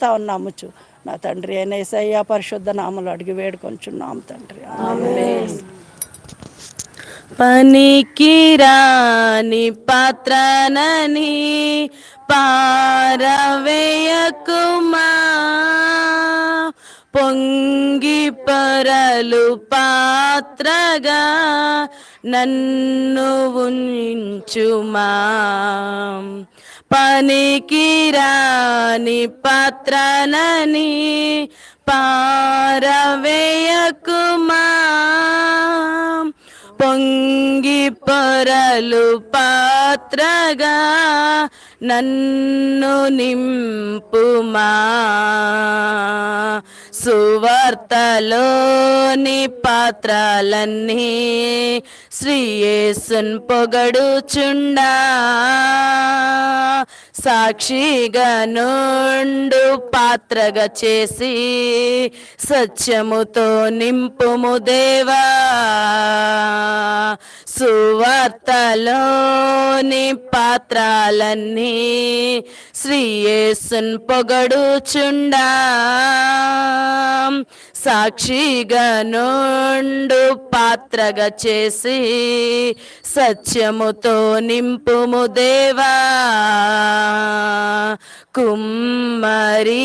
చేస్తా ఉన్నాముచు నా తండ్రి అయిన ఏసయ్య పరిశుద్ధ నామలు అడిగి వేడుకొంచున్నాం తండ్రి. ఆమేన్. పనికి రాని పాత్రనని పారవేయకుమా. పొంగి పరలు పాత్రగా నన్ను ఉంచుమా. పనికిరాని పాత్రనని పారవేయకుమా. పొంగి పొరలు పాత్రగా నన్ను నింపుమా. సువార్తలోని పాత్రలన్నీ శ్రీయేసున్ పొగడుచుండా. సాక్షిగా నుండు పాత్రగా చేసి సత్యముతో నింపుము దేవా. సువార్తలోని పాత్రాలన్నీ శ్రీయేసున్ పొగడుచుండా. సాక్షిగా నుండు పాత్రగా చేసి సత్యముతో నింపుము దేవా. కుమ్మరి